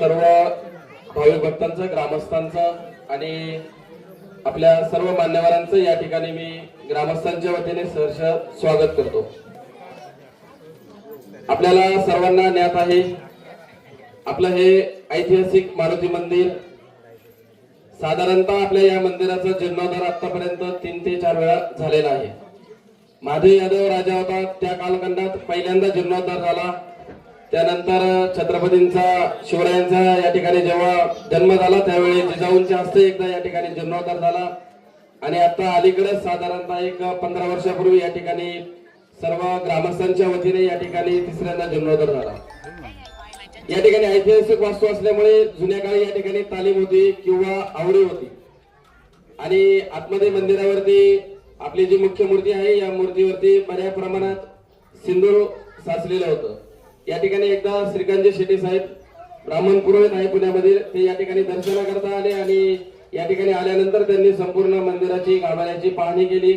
सर्व भाविक भक्तांचं ग्रामस्थांचं आणि आपल्या सर्व मान्यवरांचं या ठिकाणी मी ग्रामस्थांच्या वतीने सहर्ष स्वागत करतो. आपल्याला सर्वांना ज्ञात आहे आपलं हे ऐतिहासिक मारुती मंदिर साधारणतः आपल्या या मंदिराचा जीर्णोद्धार आतापर्यंत तीन ते चार वेळा झालेला आहे. माधव यादव राजा होता त्या कालखंडात पहिल्यांदा जीर्णोद्धार झाला. त्यानंतर छत्रपतींचा शिवरायांचा या ठिकाणी जेव्हा जन्म झाला त्यावेळी जिजाऊंच्या हस्ते एकदा या ठिकाणी जीर्णोद्धार झाला. आणि आता अलीकडेच साधारणतः एक पंधरा वर्षापूर्वी या ठिकाणी सर्व ग्रामस्थांच्या वतीने या ठिकाणी तिसऱ्यांदा जीर्णोद्धार झाला. या ठिकाणी ऐतिहासिक वास्तू असल्यामुळे जुन्या काळी या ठिकाणी तालीम होती किंवा आवडी होती. आणि आतमध्ये मंदिरावरती आपली जी मुख्य मूर्ती आहे या मूर्तीवरती बऱ्या प्रमाणात सिंदूर साचलेलं होतं. या ठिकाणी एकदा श्रीकांतजी शेट्टी साहेब ब्राह्मण पुरोहित आहे पुण्यामध्ये ते या ठिकाणी दर्शनाकरता आले आणि या ठिकाणी आल्यानंतर त्यांनी संपूर्ण मंदिराची गाभाऱ्याची पाहणी केली.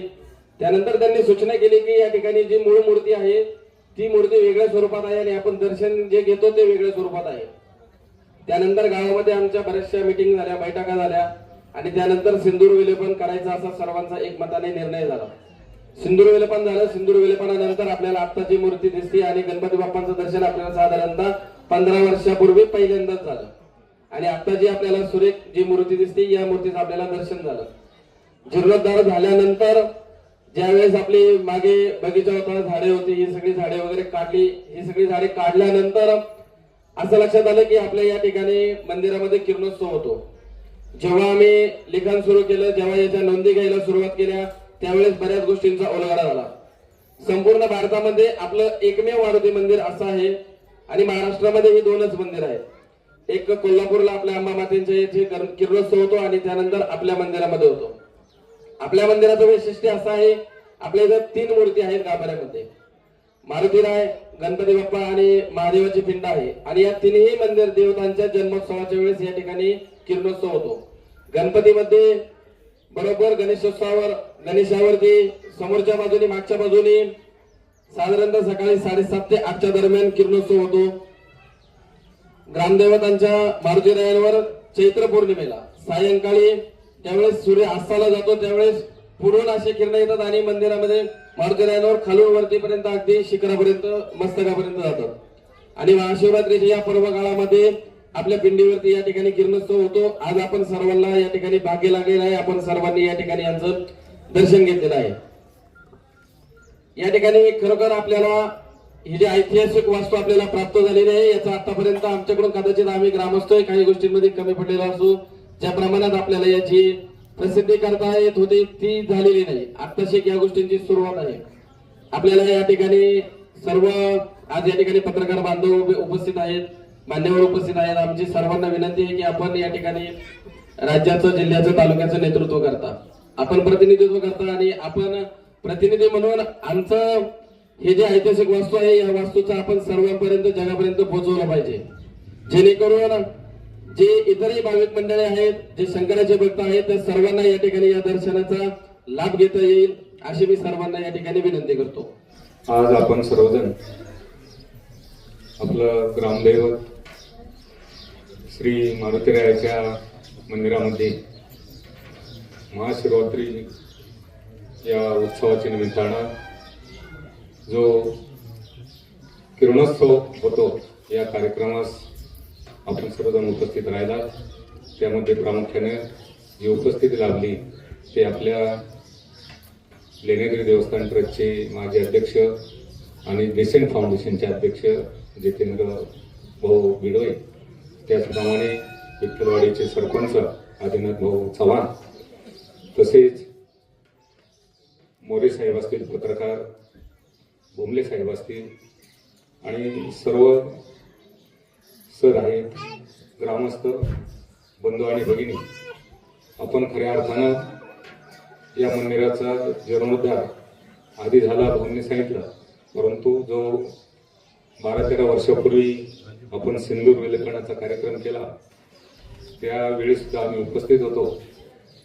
त्यानंतर त्यांनी सूचना केली की या ठिकाणी जी मूळ मूर्ती आहे ती मूर्ती वेगळ्या स्वरूपात आहे आणि आपण दर्शन जे घेतो ते वेगळ्या स्वरूपात आहे. त्यानंतर गावामध्ये आमच्या बऱ्याचशा मिटिंग झाल्या बैठका झाल्या आणि त्यानंतर सिंदूर विलेपन करायचा असा सर्वांचा एकमताने निर्णय झाला. सिंदूर विलेपन झालं सिंदूर विलेपनानंतर आपल्याला आत्ताची मूर्ती दिसते आणि गणपती बाप्पांचं दर्शन आपल्याला साधारणतः पंधरा वर्षापूर्वी पहिल्यांदाच झालं. आणि आता जी आपल्याला सुरेख जी मूर्ती दिसते या मूर्तीचं आपल्याला दर्शन झालं. जीर्णोद्धार झाल्यानंतर ज्यावेळेस आपली मागे बगीचा होता झाडे होती ही सगळी झाडे वगैरे काढली ही सगळी झाडे काढल्यानंतर असं लक्षात आलं की आपल्या या ठिकाणी मंदिरामध्ये किरणोत्सव होतो. जेव्हा आम्ही लिखाण सुरू केलं जेव्हा याच्या नोंदी घ्यायला सुरुवात केल्या त्यावेळेस बऱ्याच गोष्टींचा ओलगाडा झाला. संपूर्ण भारतामध्ये आपलं एकमेव मारुती मंदिर असं आहे आणि महाराष्ट्रामध्ये ही दोनच मंदिर आहे एक कोल्हापूरला आपल्या अंबा मातेच्या येथे किरणोत्सव होतो आणि त्यानंतर आपल्या मंदिरामध्ये होतो. आपल्या मंदिराचं वैशिष्ट्य असं आहे आपल्या इथं तीन मूर्ती आहेत गाभाऱ्यामध्ये. मारुतीराय गणपती बाप्पा आणि महादेवाची पिंड आहे. आणि या तिन्ही मंदिर देवतांच्या जन्मोत्सवाच्या वेळेस या ठिकाणी किरणोत्सव होतो. गणपतीमध्ये बरोबर गणेशोत्सवावर गणेशावरती समोरच्या बाजूने मागच्या बाजूने साधारणतः सकाळी साडेसात ते आठच्या दरम्यान किरणोत्सव होतो. ग्रामदेवतांच्या मारुतीरायांवर चैत्र पौर्णिमेला सायंकाळी त्यावेळेस सूर्य अस्ताला जातो. त्यावेळेस पुढून असे किरण येतात आणि मंदिरामध्ये मारुतीरायांवर खालून वरतीपर्यंत अगदी शिखरापर्यंत मस्तकापर्यंत जातात. आणि महाशिवरात्रीच्या या पर्व काळामध्ये आपल्या पिंडीवरती या ठिकाणी किरणोत्सव होतो. आज आपण सर्वांना या ठिकाणी भाग्य लागलेला आहे. आपण सर्वांनी या ठिकाणी यांचं दर्शन घेतलेलं आहे. या ठिकाणी खरोखर आपल्याला ही जी ऐतिहासिक वास्तू आपल्याला प्राप्त झालेली आहे याचा आतापर्यंत आमच्याकडून कदाचित आम्ही ग्रामस्थ काही गोष्टींमध्ये कमी पडलेला असू ज्या प्रमाणात आपल्याला याची प्रसिद्धी करता येत होती ती झालेली नाही. आत्ताशी या गोष्टींची सुरुवात आहे. आपल्याला या ठिकाणी सर्व आज या ठिकाणी पत्रकार बांधव उपस्थित आहेत. मान्यवर उपस्थित आहेत. आमची सर्वांना विनंती आहे की आपण या ठिकाणी राज्याचं जिल्ह्याचं तालुक्याचं नेतृत्व करता. आपण प्रतिनिधित्व करता आणि आपण प्रतिनिधी म्हणून आमचं हे जे ऐतिहासिक वास्तू आहे या वास्तूचं आपण सर्वांपर्यंत जगापर्यंत पोहोचवलं पाहिजे. जेणेकरून जे इतरही भाविक मंडळी आहेत जे शंकराचे भक्त आहेत त्या सर्वांना या ठिकाणी या दर्शनाचा लाभ घेता येईल अशी मी सर्वांना या ठिकाणी विनंती करतो. आज आपण सर्वजण आपलं ग्रामदैवत श्री मारुतीरायाच्या मंदिरामध्ये महाशिवरात्री या उत्सवाच्या निमित्तानं जो किरणोत्सव होतो या कार्यक्रमास आपण सर्वजण उपस्थित राहिला. त्यामध्ये प्रामुख्याने जी उपस्थिती लाभली ते आपल्या लेणेगिरी देवस्थान ट्रस्टचे माजी अध्यक्ष आणि डिसेंट फाउंडेशनचे अध्यक्ष जितेंद्र भाऊ बिडोई त्याचप्रमाणे विठ्ठलवाडीचे सरपंच आदिनाथ भाऊ चव्हाण तसेच मोरे साहेब असतील पत्रकार भोमले साहेब असतील आणि सर्व सर आहेत ग्रामस्थ बंधू आणि भगिनी. आपण खऱ्या अर्थानं या मंदिराचा जीर्णोद्धार आधी झाला भाऊंनी सांगितलं. परंतु जो बारा तेरा वर्षापूर्वी आपण सिंदूर विलेखनाचा कार्यक्रम केला त्यावेळीसुद्धा आम्ही उपस्थित होतो.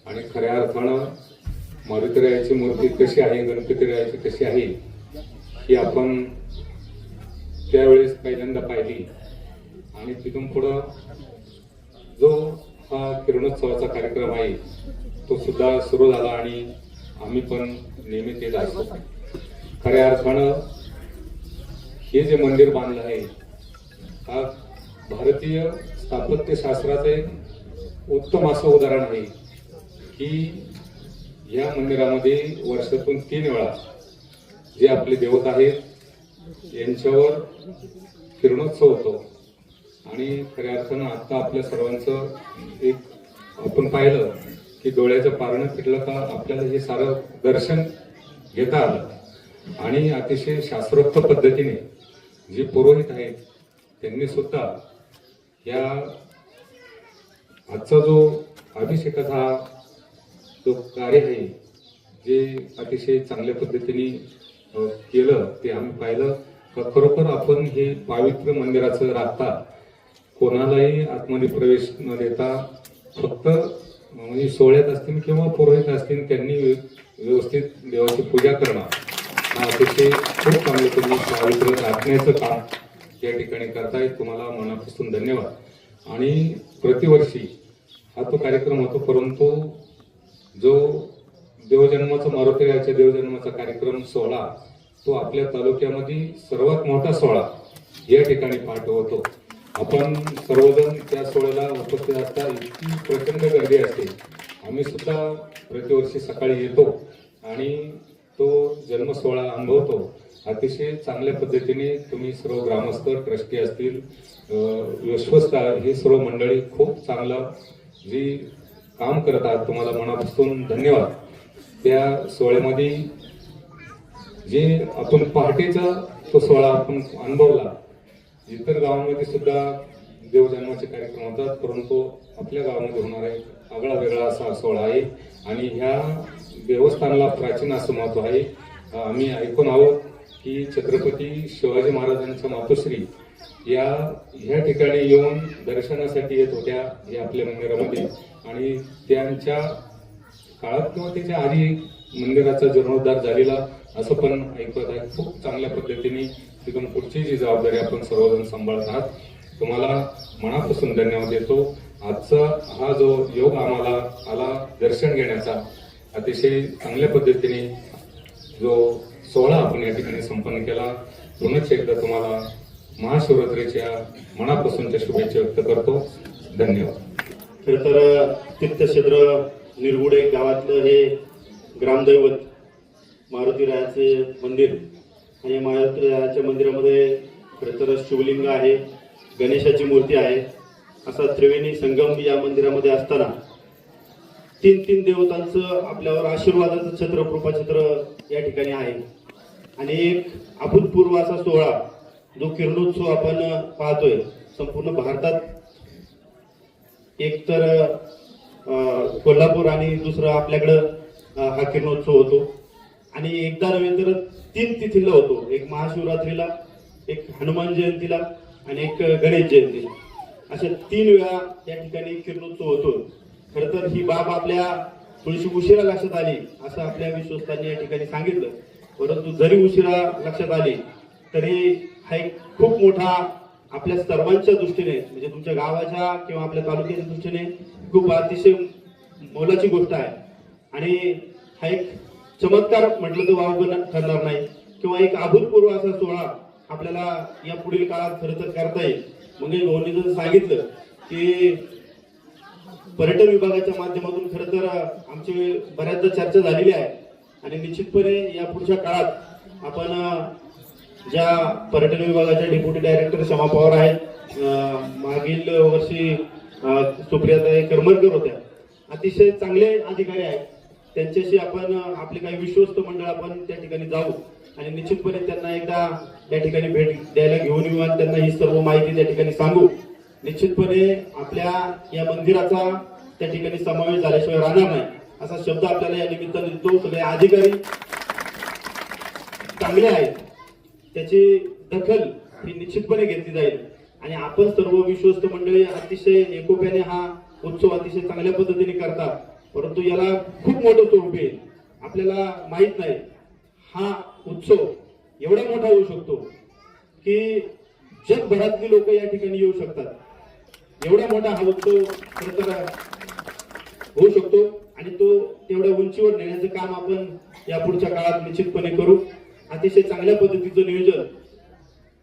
आणि खऱ्या अर्थानं मारुतीरायाची मूर्ती कशी आहे गणपतीरायाची कशी आहे ही आपण त्यावेळेस पहिल्यांदा पाहिली. आणि तिथून पुढं जो हा किरणोत्सवाचा कार्यक्रम आहे तो सुद्धा सुरू झाला आणि आम्ही पण नेहमी ते असतो खऱ्या अर्थानं हे जे मंदिर बांधलं आहे हा भारतीय स्थापत्यशास्त्राचं एक उत्तम असं उदाहरण आहे की या मंदिरामध्ये वर्षातून तीन वेळा जे आपले देवत आहेत यांच्यावर किरणोत्सव होतो. आणि खऱ्या अर्थानं आता आपल्या सर्वांचं एक आपण पाहिलं की डोळ्याचं पारणं फिरलं का आपल्याला हे सारं दर्शन घेता आलं. आणि अतिशय शास्त्रोक्त पद्धतीने जे पुरोहित आहेत त्यांनी सुद्धा या आजचा जो अभिषेकाचा जो कार्य आहे जे अतिशय चांगल्या पद्धतीने केलं ते आम्ही पाहिलं. का खरोखर आपण हे पावित्र्य मंदिराचं राखता कोणालाही आतमध्ये प्रवेश न देता फक्त म्हणजे सोहळ्यात असतील किंवा पुरोहित असतील त्यांनी व्यवस्थित देवाची पूजा करणं हा अतिशय खूप चांगलं तुम्ही पावित्र्य राखण्याचं काम या ठिकाणी करताय. तुम्हाला मनापासून धन्यवाद. आणि प्रतिवर्षी हा तो कार्यक्रम होतो परंतु जो देवजन्माचा मारुतीराच्या देवजन्माचा कार्यक्रम सोहळा तो आपल्या तालुक्यामध्ये सर्वात मोठा सोहळा या ठिकाणी पाठ होतो आपण सर्वजण त्या सोहळ्याला उपस्थित असता इतकी प्रचंड गर्दी असते. आम्ही सुद्धा प्रतिवर्षी सकाळी येतो आणि तो जन्म सोहळा अनुभवतो. अतिशय चांगल्या पद्धतीने तुम्ही सर्व ग्रामस्थ ट्रस्टी असतील अं, विश्वस्त हे सर्व मंडळी खूप चांगलं जी काम करत आहात तुम्हाला मनापासून धन्यवाद. त्या सोहळ्यामध्ये जे आपण पहाटेचा तो सोहळा आपण अनुभवला इतर गावांमध्ये सुद्धा देवजन्माचे कार्यक्रम होतात परंतु आपल्या गावामध्ये होणारा एक आगळा वेगळा असा सोहळा आहे आणि ह्या देवस्थानाला प्राचीन असं महत्त्व आहे. आम्ही ऐकून आहोत की छत्रपती शिवाजी महाराजांच्या मातोश्री या ह्या ठिकाणी येऊन दर्शनासाठी येत होत्या या आपल्या मंदिरामध्ये. आणि त्यांच्या काळात किंवा त्याच्या आधी मंदिराचा जीर्णोद्धार झालेला असं पण ऐकत आहे. खूप चांगल्या पद्धतीने तिथून पुढची जी जबाबदारी आपण सर्वजण सांभाळत आहात तुम्हाला मनापासून धन्यवाद देतो. आजचा हा जो योग आम्हाला आला दर्शन घेण्याचा अतिशय चांगल्या पद्धतीने जो सोहळा आपण या ठिकाणी संपन्न केला. पुनच एकदा तुम्हाला महाशिवरात्रीच्या मनापासूनच्या शुभेच्छा व्यक्त करतो. धन्यवाद. खर तर तीर्थक्षेत्र निरगुडे गावातलं हे ग्रामदैवत मारुतीरायाचे मंदिर आणि मारुतीरायाच्या मंदिरामध्ये खरं तर शिवलिंग आहे गणेशाची मूर्ती आहे. असा त्रिवेणी संगम या मंदिरामध्ये असताना तीन तीन देवतांचं आपल्यावर आशीर्वादाचं छत्र कृपाछत्र या ठिकाणी आहे. आणि एक अभूतपूर्व असा सोहळा जो किरणोत्सव आपण पाहतोय संपूर्ण भारतात. एक तर कोल्हापूर आणि दुसरं आपल्याकडं हा किरणोत्सव होतो. आणि एकदा नव्हे तर तीन तिथीला होतो. एक महाशिवरात्रीला एक हनुमान जयंतीला आणि एक गणेश जयंतीला. अशा तीन वेळा या ठिकाणी किरणोत्सव होतो. खरं तर ही बाब आपल्या थोडीशी उशिरा लक्षात आली असं आपल्या विश्वस्तांनी या ठिकाणी सांगितलं. परंतु जरी उशिरा लक्षात आली तरी हा एक खूप मोठा आपल्या सर्वांच्या दृष्टीने म्हणजे तुमच्या गावाच्या किंवा आपल्या तालुक्याच्या दृष्टीने खूप अतिशय मोलाची गोष्ट आहे. आणि हा एक चमत्कार म्हटलं तर वाव ठरणार नाही. किंवा एक अभूतपूर्व असा सोहळा आपल्याला या पुढील काळात खरं तर करता येईल. म्हणजे भाऊंनी जर सांगितलं की पर्यटन विभागाच्या माध्यमातून खरं तर आमची बऱ्याचदा चर्चा झालेली आहे. आणि निश्चितपणे या पुढच्या काळात आपण ज्या पर्यटन विभागाच्या डेप्युटी डायरेक्टर क्षमा पवार आहेत मागील वर्षी सुप्रियाताई करमरकर होत्या अतिशय चांगले अधिकारी आहेत. त्यांच्याशी आपण आपले काही विश्वस्त मंडळ आपण त्या ठिकाणी जाऊ आणि निश्चितपणे त्यांना एकदा त्या ठिकाणी भेट द्यायला घेऊन येऊ आणि त्यांना ही सर्व माहिती त्या ठिकाणी सांगू. निश्चितपणे आपल्या या मंदिराचा त्या ठिकाणी समावेश झाल्याशिवाय राहणार नाही. असा शब्द आपल्याला या निमित्ताने देतो. सगळे अधिकारी चांगले आहेत. त्याची दखल ही निश्चितपणे घेतली जाईल. आणि आपण सर्व विश्वस्त मंडळी अतिशय एकोप्याने हा उत्सव अतिशय चांगल्या पद्धतीने करतात. परंतु याला खूप मोठं स्वरूप येईल आपल्याला माहीत नाही. हा उत्सव एवढा मोठा होऊ शकतो की जगभरातली लोक या ठिकाणी येऊ शकतात. एवढा मोठा हा उत्सव होऊ शकतो आणि तो तेवढ्या उंचीवर नेण्याचं काम आपण या पुढच्या काळात निश्चितपणे करू. अतिशय चांगल्या पद्धतीचं नियोजन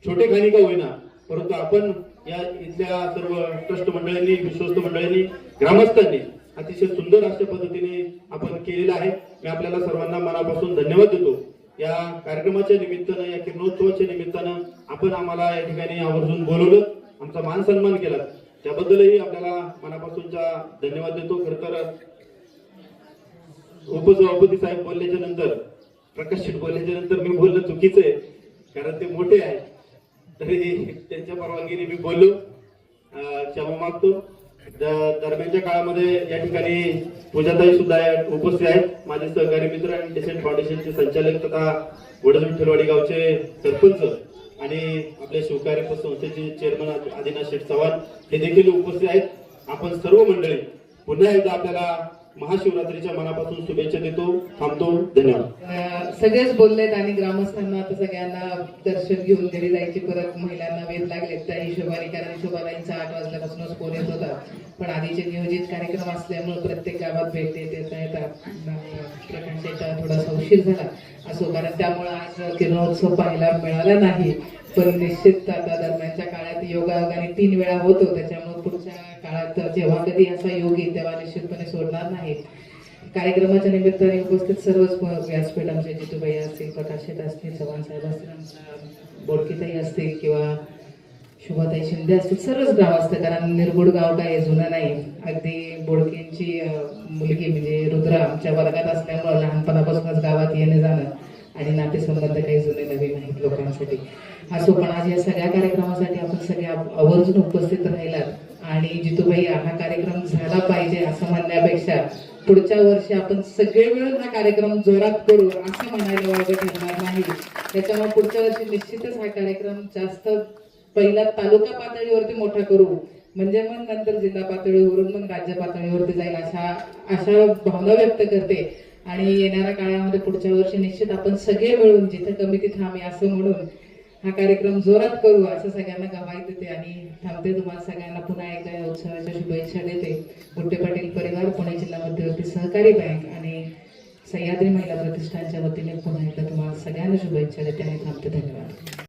छोटे खाणी का होईना परंतु आपण या इथल्या सर्व ट्रस्ट मंडळांनी विश्वस्त मंडळांनी ग्रामस्थांनी अतिशय सुंदर अशा पद्धतीने आपण केलेलं आहे. मी आपल्याला सर्वांना मनापासून धन्यवाद देतो. या कार्यक्रमाच्या निमित्तानं या किरणोत्सवाच्या निमित्तानं आपण आम्हाला या ठिकाणी आवर्जून बोलवलं. आमचा मान सन्मान केला. त्याबद्दलही आपल्याला मनापासूनचा धन्यवाद देतो. खर तर उपसभापती साहेब बोलल्याच्या नंतर प्रकाश शेठ बोलल्याच्या नंतर मी बोलणं चुकीचं आहे. कारण ते मोठे आहे. तरी त्यांच्या परवानगीने मी बोललो. क्षमा मागतो. दरम्यानच्या काळामध्ये या ठिकाणी पूजाताई सुद्धा उपस्थित आहेत. माझे सहकारी मित्र आणि डिसेंट फाउंडेशनचे संचालक तथा वडद विठ्ठलवाडी गावचे सरपंच आणि आपले शिवकार्य संस्थेचे चेअरमन आदिनाथ शेठ चव्हाण हे देखील उपस्थित आहेत. आपण सर्व मंडळी पुन्हा एकदा आपल्याला महाशिवरात्रीच्या मनापासून शुभेच्छा देतो. थांबतो. धन्यवाद. सगळेच बोललेत आणि ग्रामस्थांना आता सगळ्यांना दर्शन घेऊन घरी जायची परत महिलांना वेध लागले त्या हिशोबाने कारण हिशोबालाईंचा आठ वाजल्यापासूनच फोन येत होता. पण आधीचे नियोजित कार्यक्रम असल्यामुळे प्रत्येक गावात भेट देत येता येतात प्रकाश येता थोडासा उशीर झाला. असो कारण त्यामुळे आज किरणोत्सव पाहायला मिळाला नाही. पण निश्चित आता दरम्यानच्या काळात योगायोगाने तीन वेळा होतो. त्याच्यामुळे पुढच्या जेव्हा कधी असा योग येईल तेव्हा निश्चितपणे सोडणार नाही कार्यक्रमाच्या निमित्ताने उपस्थित सर्वच व्यासपीठ आमचे जितूबाई असतील प्रकाशित असतील चव्हाण साहेब असतील आमच्या बोडकीताई असतील किंवा शुभाताई शिंदे असतील सर्वच गाव असतं कारण निरगुड गाव काय जुनं नाही. अगदी बोडकेंची मुलगी म्हणजे रुद्रा आमच्या वर्गात असल्यामुळं लहानपणापासूनच गावात येणं जाणं आणि नातेसंबंध काही जुने नवीन आहेत लोकांसाठी. असो पण आज या सगळ्या कार्यक्रम आपण सगळे आवर्जून उपस्थित राहिलात. आणि जितूबाई हा कार्यक्रम झाला पाहिजे असं म्हणण्यापेक्षा पुढच्या वर्षी आपण सगळे मिळून हा कार्यक्रम जोरात करू असं म्हणायला वावगं ठरणार नाही. त्याच्यामुळे पुढच्या वर्षी निश्चितच हा कार्यक्रम जास्त पहिला तालुका पातळीवरती मोठा करू. म्हणजे मग नंतर जिल्हा पातळीवरून मग राज्य पातळीवरती जाईल अशा अशा भावना व्यक्त करते. आणि येणाऱ्या काळामध्ये पुढच्या वर्षी निश्चित आपण सगळे मिळून जिथे कमी तिथे आम्ही असं म्हणून हा कार्यक्रम जोरात करू असं सगळ्यांना गवाही देते आणि थांबते तुम्हाला सगळ्यांना पुन्हा एकदा या उत्सवाच्या शुभेच्छा देते. गुट्टे पाटील परिवार पुणे जिल्हा मध्यवर्ती सहकारी बँक आणि सह्याद्री महिला प्रतिष्ठानच्या वतीने पुन्हा एकदा तुम्हाला सगळ्यांना शुभेच्छा देते आणि थांबते. धन्यवाद.